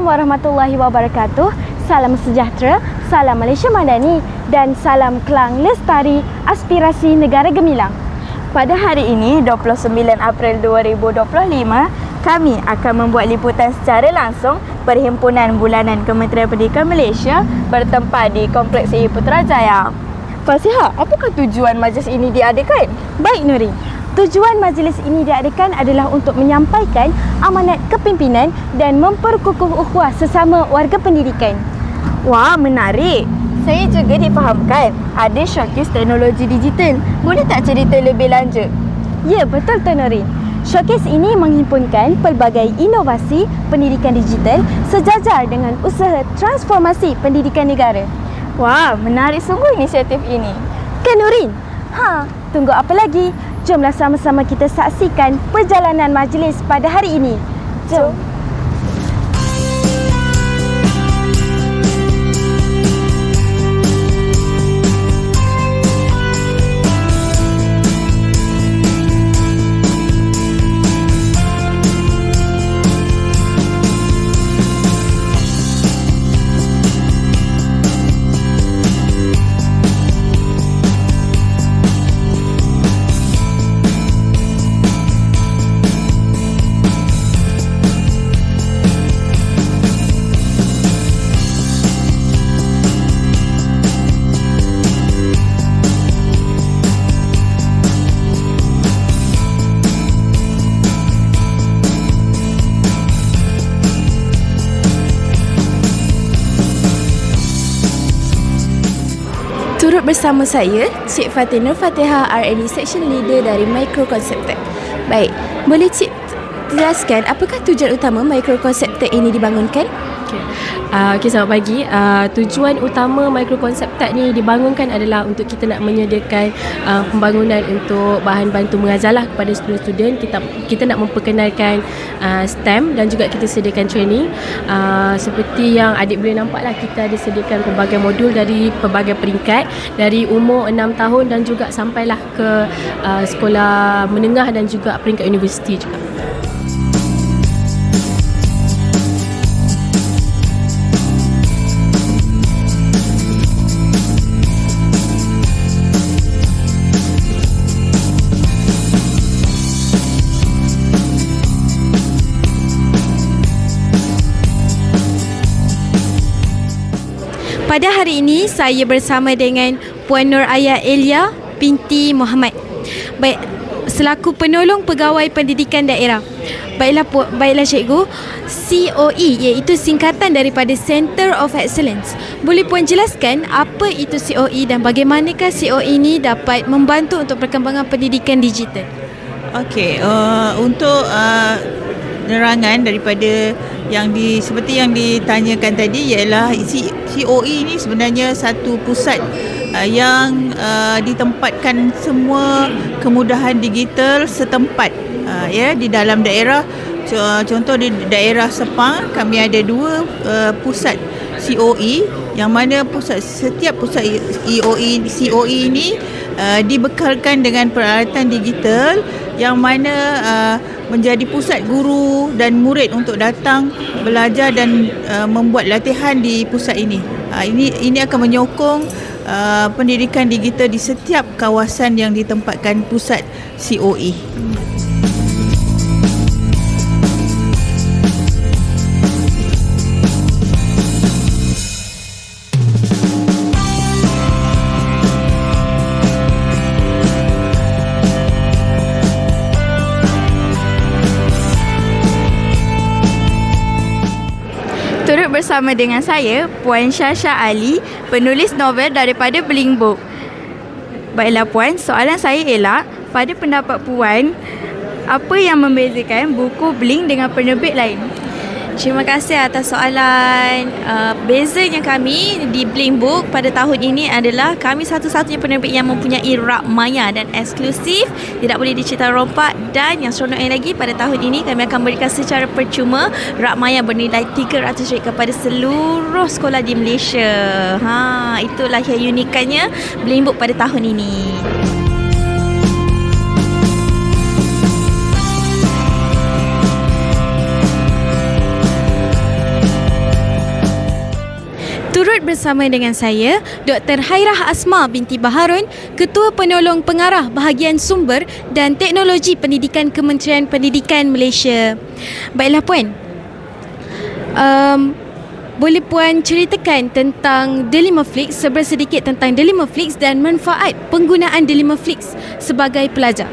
Assalamualaikum warahmatullahi wabarakatuh. Salam sejahtera, salam Malaysia Madani dan salam Kelang Lestari Aspirasi Negara Gemilang. Pada hari ini, 29 April 2025, kami akan membuat liputan secara langsung Perhimpunan Bulanan Kementerian Pendidikan Malaysia bertempat di Kompleks E Putrajaya. Fasiha, apakah tujuan majlis ini diadakan? Baik Nuri, tujuan majlis ini diadakan adalah untuk menyampaikan amanat kepimpinan dan memperkukuh ukhuwah sesama warga pendidikan. Wah, menarik. Saya juga difahamkan ada showcase teknologi digital. Boleh tak cerita lebih lanjut? Ya, betul Tuan Nurin. Showcase ini menghimpunkan pelbagai inovasi pendidikan digital sejajar dengan usaha transformasi pendidikan negara. Wah, menarik sungguh inisiatif ini. Kan Nurin? Ha, tunggu apa lagi? Jomlah sama-sama kita saksikan perjalanan majlis pada hari ini. Jom. Turut bersama saya, Cik Fatih Nur Fatihah R&D Section Leader dari Micro Concept Tech. Baik, boleh Cik jelaskan apakah tujuan utama Micro Concept Tech ini dibangunkan? Okay. Uh, okay, selamat pagi. Uh, tujuan utama Micro Concept Tech ni dibangunkan adalah untuk kita nak menyediakan uh, pembangunan untuk bahan bantu mengajarlah kepada student-student. Kita kita nak memperkenalkan uh, STEM dan juga kita sediakan training. Uh, seperti yang adik boleh nampak lah, kita ada sediakan pelbagai modul dari pelbagai peringkat dari umur 6 tahun dan juga sampailah ke uh, sekolah menengah dan juga peringkat universiti juga. Pada hari ini saya bersama dengan Puan Nur Ayah Elia binti Muhammad. Baik, selaku penolong pegawai pendidikan daerah. Baiklah pu- baiklah cikgu, COE iaitu singkatan daripada Center of Excellence. Boleh puan jelaskan apa itu COE dan bagaimanakah COE ini dapat membantu untuk perkembangan pendidikan digital? Okey, uh, untuk uh, nerangan daripada yang di seperti yang ditanyakan tadi ialah COE ini sebenarnya satu pusat uh, yang uh, ditempatkan semua kemudahan digital setempat. Uh, ya di dalam daerah Co- contoh di daerah Sepang kami ada dua pusat COE yang mana pusat setiap pusat EOE COE ini uh, dibekalkan dengan peralatan digital yang mana uh, menjadi pusat guru dan murid untuk datang belajar dan uh, membuat latihan di pusat ini. Uh, ini ini akan menyokong uh, pendidikan digital di setiap kawasan yang ditempatkan pusat. COE. Turut bersama dengan saya, Puan Syasha Ali, penulis novel daripada Bling Book. Baiklah Puan, soalan saya ialah, pada pendapat Puan, apa yang membezakan buku Bling dengan penerbit lain? Terima kasih atas soalan. Uh, bezanya kami di Bling Book pada tahun ini adalah kami satu-satunya penerbit yang mempunyai rak maya dan eksklusif, tidak boleh dicerita rompak dan yang seronoknya lagi pada tahun ini kami akan berikan secara percuma rak maya bernilai RM300 kepada seluruh sekolah di Malaysia. Ha, itulah yang unikannya Bling Book pada tahun ini. Turut bersama dengan saya, Dr. Hairah Asma binti Baharun, Ketua Penolong Pengarah Bahagian Sumber dan Teknologi Pendidikan Kementerian Pendidikan Malaysia. Baiklah Puan, um, boleh Puan ceritakan tentang Delima Flix, seberapa sedikit tentang Delima Flix dan manfaat penggunaan Delima Flix sebagai pelajar?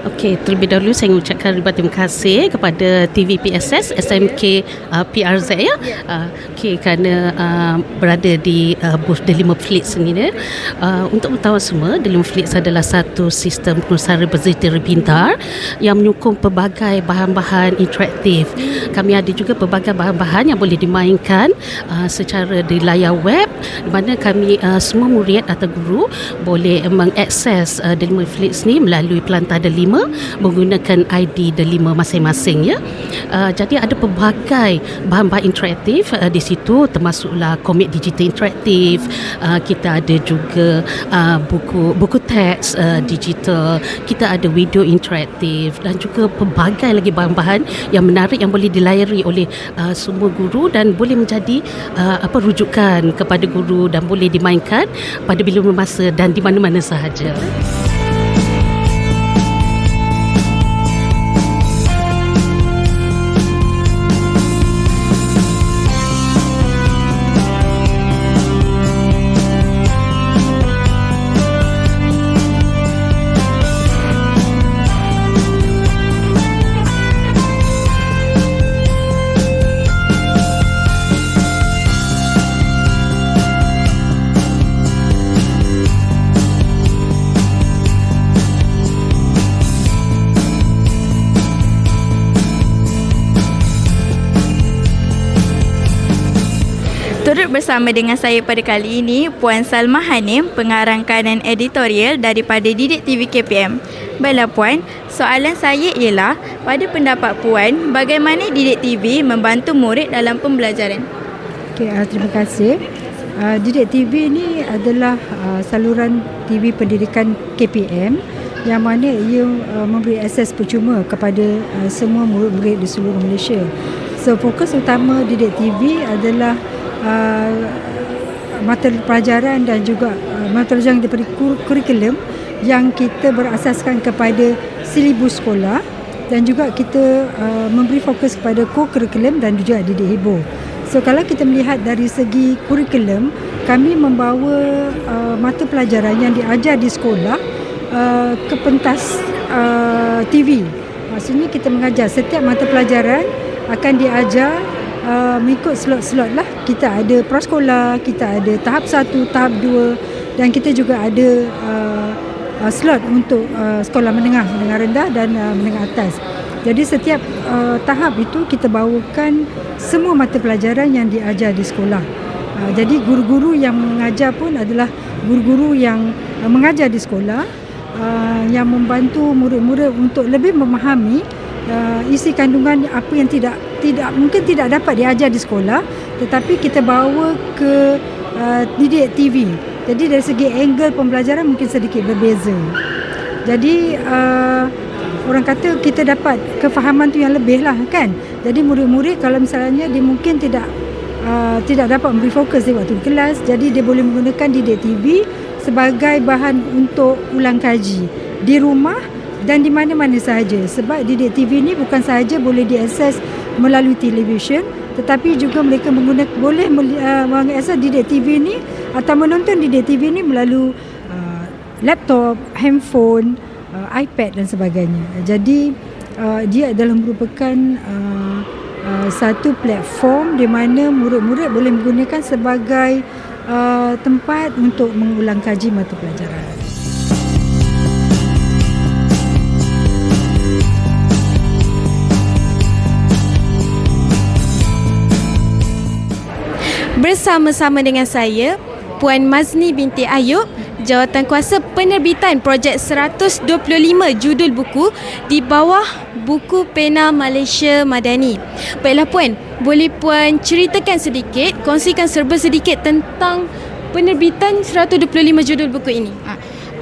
Okey, terlebih dahulu saya mengucapkan ribuan terima kasih kepada TVPSS SMK uh, PRZ ya. Uh, okey kerana uh, berada di uh, booth Delima Flix ini. Uh, untuk mengetahui semua, Delima Flix adalah satu sistem pengurusan repository pintar yang menyokong pelbagai bahan-bahan interaktif. Kami ada juga pelbagai bahan-bahan yang boleh dimainkan uh, secara di layar web di mana kami uh, semua murid atau guru boleh mengakses uh, Delima Flix ni melalui pelantar Delima menggunakan ID Delima masing-masing ya. Uh, jadi ada pelbagai bahan-bahan interaktif uh, di situ termasuklah komik digital interaktif, uh, kita ada juga uh, buku buku teks uh, digital, kita ada video interaktif dan juga pelbagai lagi bahan-bahan yang menarik yang boleh dilayari oleh uh, semua guru dan boleh menjadi uh, apa rujukan kepada guru dan boleh dimainkan pada bila masa dan di mana-mana sahaja. Bersama dengan saya pada kali ini Puan Salma Hanim, pengarang kanan editorial daripada Didik TV KPM. Baiklah Puan, soalan saya ialah pada pendapat Puan, bagaimana Didik TV membantu murid dalam pembelajaran? Okay, uh, terima kasih. Uh, Didik TV ini adalah uh, saluran TV pendidikan KPM yang mana ia uh, memberi akses percuma kepada uh, semua murid-murid di seluruh Malaysia. So fokus utama Didik TV adalah uh, mata pelajaran dan juga uh, mata pelajaran daripada kur- kurikulum yang kita berasaskan kepada silibus sekolah dan juga kita uh, memberi fokus kepada co-curriculum dan juga didik hibur. So kalau kita melihat dari segi kurikulum, kami membawa uh, mata pelajaran yang diajar di sekolah uh, ke pentas uh, TV. Maksudnya kita mengajar setiap mata pelajaran akan diajar uh, mengikut slot-slot lah. Kita ada prasekolah, kita ada tahap satu, tahap dua dan kita juga ada uh, uh, slot untuk uh, sekolah menengah, menengah rendah dan uh, menengah atas. Jadi setiap uh, tahap itu kita bawakan semua mata pelajaran yang diajar di sekolah. Uh, jadi guru-guru yang mengajar pun adalah guru-guru yang uh, mengajar di sekolah uh, yang membantu murid-murid untuk lebih memahami uh, isi kandungan apa yang tidak tidak mungkin tidak dapat diajar di sekolah tetapi kita bawa ke uh, didik TV. Jadi dari segi angle pembelajaran mungkin sedikit berbeza. Jadi uh, orang kata kita dapat kefahaman tu yang lebih lah kan. Jadi murid-murid kalau misalnya dia mungkin tidak uh, tidak dapat memberi fokus di waktu kelas, jadi dia boleh menggunakan didik TV sebagai bahan untuk ulang kaji di rumah dan di mana-mana sahaja. Sebab didik TV ni bukan sahaja boleh diakses melalui televisyen tetapi juga mereka menggunakan boleh uh, mengakses didik TV ni atau menonton didik TV ni melalui uh, laptop, handphone, uh, iPad dan sebagainya. Jadi uh, dia adalah merupakan uh, uh, satu platform di mana murid-murid boleh menggunakan sebagai uh, tempat untuk mengulang kaji mata pelajaran. Bersama-sama dengan saya, Puan Mazni binti Ayub, Jawatan Kuasa Penerbitan Projek 125 judul buku di bawah Buku Pena Malaysia Madani. Baiklah Puan, boleh Puan ceritakan sedikit, kongsikan serba sedikit tentang penerbitan 125 judul buku ini? Ha.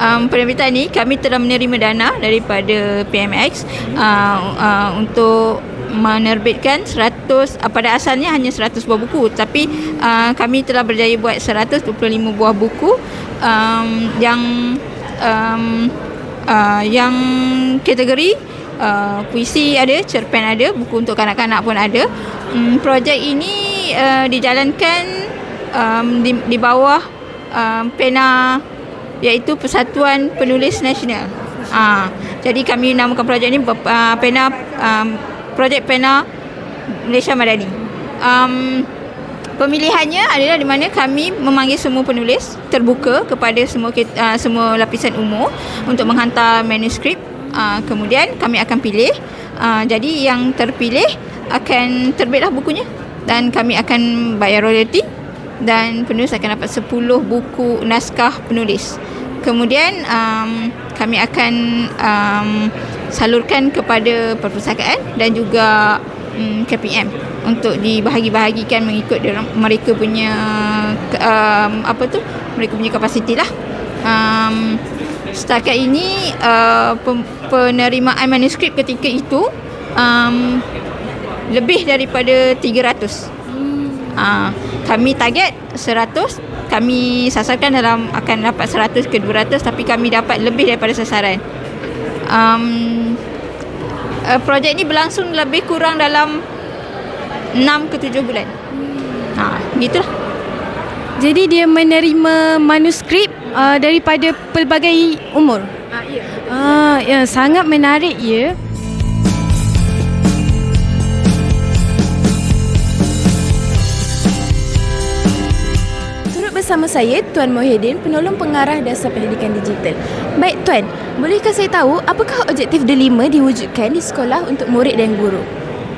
um, penerbitan ni kami telah menerima dana daripada PMX uh, uh, untuk menerbitkan 100 uh, pada asalnya hanya 100 buah buku tapi uh, kami telah berjaya buat 125 buah buku um, yang um, uh, yang kategori uh, puisi ada, cerpen ada, buku untuk kanak-kanak pun ada. Um, projek ini uh, dijalankan um, di, di bawah um, pena iaitu Persatuan Penulis Nasional. Ah, jadi kami namakan projek ini uh, pena um, projek pena Malaysia Madani. Um, pemilihannya adalah di mana kami memanggil semua penulis terbuka kepada semua uh, semua lapisan umur untuk menghantar manuskrip. Uh, kemudian kami akan pilih. Uh, jadi yang terpilih akan terbitlah bukunya dan kami akan bayar royalty dan penulis akan dapat 10 buku naskah penulis. Kemudian um, kami akan um, salurkan kepada perpustakaan dan juga um, KPM untuk dibahagi-bahagikan mengikut mereka punya um, apa tu mereka punya kapasiti lah. Um, setakat ini uh, penerimaan manuskrip ketika itu um, lebih daripada 300. Uh, kami target 100 kami sasarkan dalam akan dapat 100 ke 200 tapi kami dapat lebih daripada sasaran um, uh, projek ni berlangsung lebih kurang dalam 6 ke 7 bulan ha, gitulah Jadi dia menerima manuskrip uh, daripada pelbagai umur. uh, ya. Ah, ya sangat menarik ya. Bersama saya Tuan Mohidin, penolong pengarah Dasar Pendidikan Digital. Baik Tuan, bolehkah saya tahu apakah objektif delima diwujudkan di sekolah untuk murid dan guru?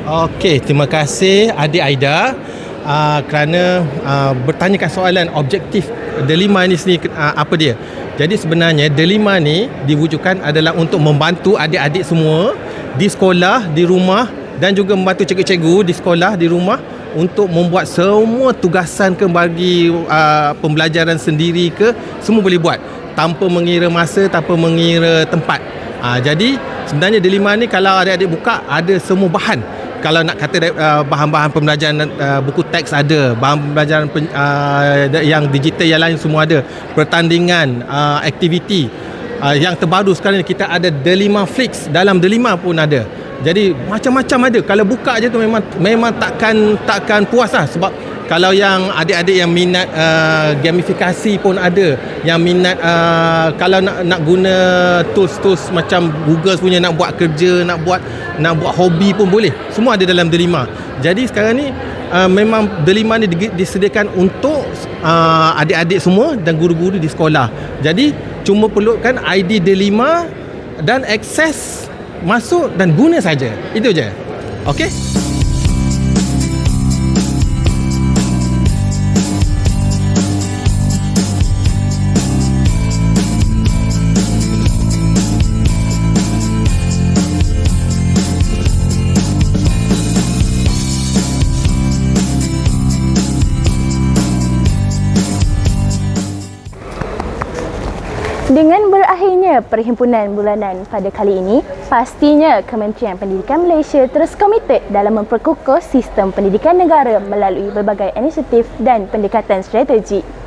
Okey, terima kasih adik Aida uh, kerana uh, bertanyakan soalan objektif delima ni sendiri uh, apa dia. Jadi sebenarnya delima ni diwujudkan adalah untuk membantu adik-adik semua di sekolah, di rumah dan juga membantu cikgu-cikgu di sekolah, di rumah untuk membuat semua tugasan ke bagi uh, pembelajaran sendiri ke semua boleh buat. Tanpa mengira masa, tanpa mengira tempat. Uh, jadi sebenarnya delima ni kalau adik-adik buka ada semua bahan. Kalau nak kata uh, bahan-bahan pembelajaran uh, buku teks ada bahan pembelajaran pen, uh, yang digital yang lain semua ada. Pertandingan uh, aktiviti uh, yang terbaru sekarang kita ada Delima Flix. Dalam Delima pun ada jadi macam-macam ada. Kalau buka je tu memang memang takkan takkan puas lah. Sebab kalau yang adik-adik yang minat uh, gamifikasi pun ada. Yang minat uh, kalau nak nak guna tools-tools macam Google punya nak buat kerja nak buat nak buat hobi pun boleh. Semua ada dalam Delima. Jadi sekarang ni uh, memang Delima ni disediakan untuk uh, adik-adik semua dan guru-guru di sekolah. Jadi cuma perlukan ID Delima dan akses masuk dan guna saja. Itu je. Okey Dengan berakhirnya perhimpunan bulanan pada kali ini, pastinya Kementerian Pendidikan Malaysia terus komited dalam memperkukuh sistem pendidikan negara melalui berbagai inisiatif dan pendekatan strategi.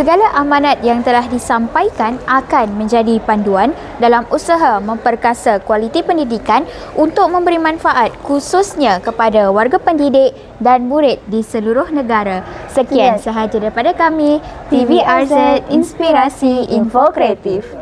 Segala amanat yang telah disampaikan akan menjadi panduan dalam usaha memperkasa kualiti pendidikan untuk memberi manfaat khususnya kepada warga pendidik dan murid di seluruh negara. Sekian sahaja daripada kami, TVRZ Inspirasi Info Kreatif.